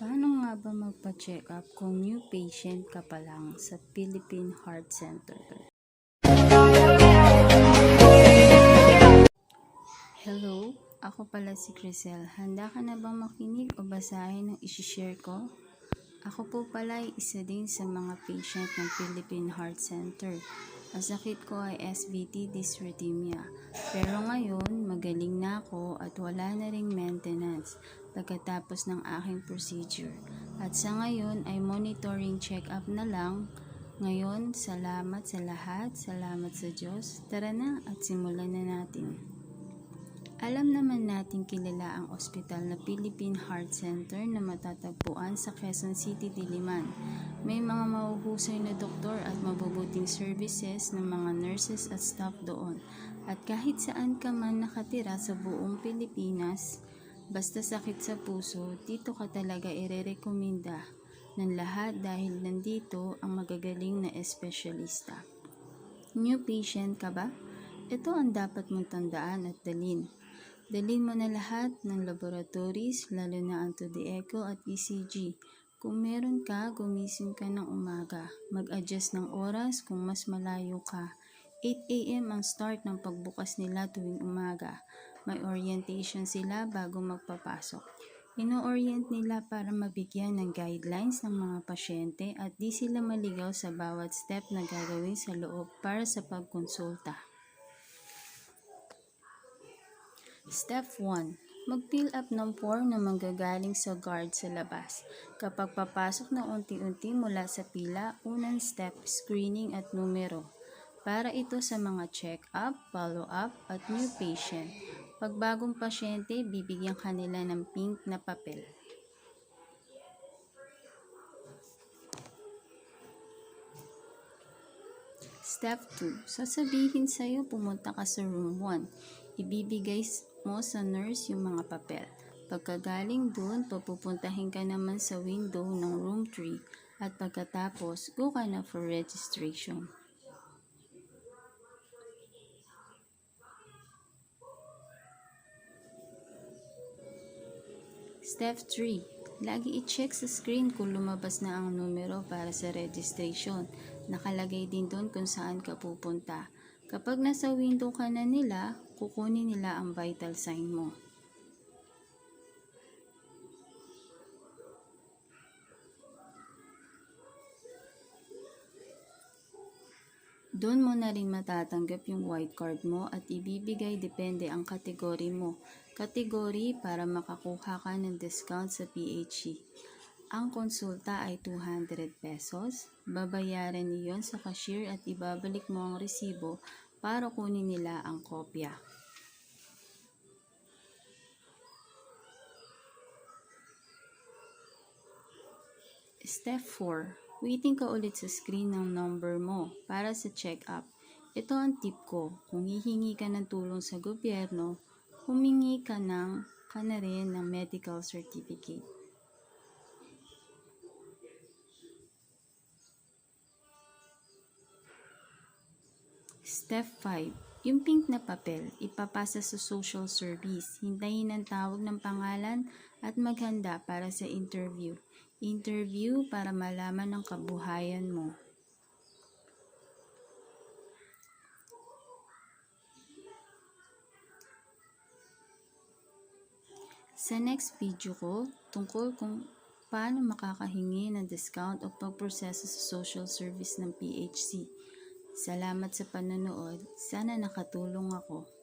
Paano nga ba magpa-check up kung new patient ka pa lang sa Philippine Heart Center? Hello, ako pala si Crisel. Handa ka na bang makinig o basahin ang isishare ko? Ako po pala ay isa din sa mga patient ng Philippine Heart Center. Ang sakit ko ay SVT dysrhythmia. Pero ngayon, magaling na ako at wala na ring maintenance pagkatapos ng aking procedure. At sa ngayon ay monitoring check-up na lang. Ngayon, salamat sa lahat, salamat sa Diyos. Tara na at simulan na natin. Alam naman natin kilala ang ospital na Philippine Heart Center na matatagpuan sa Quezon City, Diliman. May mga mahuhusay na doktor at mabubuting services ng mga nurses at staff doon. At kahit saan ka man nakatira sa buong Pilipinas, basta sakit sa puso, dito ka talaga irerekomenda ng lahat dahil nandito ang magagaling na espesyalista. New patient ka ba? Ito ang dapat mong tandaan at dalin. Dalin mo na lahat ng laboratories, lalo na ang 2D Echo at ECG. Kung meron ka, gumising ka ng umaga. Mag-adjust ng oras kung mas malayo ka. 8 a.m. ang start ng pagbukas nila tuwing umaga. May orientation sila bago magpapasok. Ino-orient nila para mabigyan ng guidelines ng mga pasyente at di sila maligaw sa bawat step na gagawin sa loob para sa pagkonsulta. Step 1. Mag-fill up ng form na manggagaling sa guard sa labas. Kapag papasok na unti-unti mula sa pila, unang step, screening at numero. Para ito sa mga check-up, follow-up at new patient. Pag bagong pasyente, bibigyan kanila ng pink na papel. Step 2. Sasabihin sa'yo pumunta ka sa room 1. Ibibigay mo sa nurse yung mga papel. Pagkagaling dun, papupuntahin ka naman sa window ng room 3 at pagkatapos, go ka na for registration. Step 3. Lagi i-check sa screen kung lumabas na ang numero para sa registration. Nakalagay din doon kung saan ka pupunta. Kapag nasa window ka na nila, kukunin nila ang vital sign mo. Doon mo na rin matatanggap yung white card mo at ibibigay depende ang kategory mo. Kategory para makakuha ka ng discount sa PHC. Ang konsulta ay 200 pesos. Babayaran niyon sa cashier at ibabalik mo ang resibo para kunin nila ang kopya. Step 4. Waiting ka ulit sa screen ng number mo para sa check-up. Ito ang tip ko. Kung hihingi ka ng tulong sa gobyerno, humingi ka ng ka na rin ng medical certificate. Step 5. Yung pink na papel, ipapasa sa social service. Hintayin ang tawag ng pangalan at maghanda para sa interview. Interview para malaman ang kabuhayan mo. Sa next video ko, tungkol kung paano makakahingi ng discount o pagproseso sa social service ng PHC. Salamat sa panonood. Sana nakatulong ako.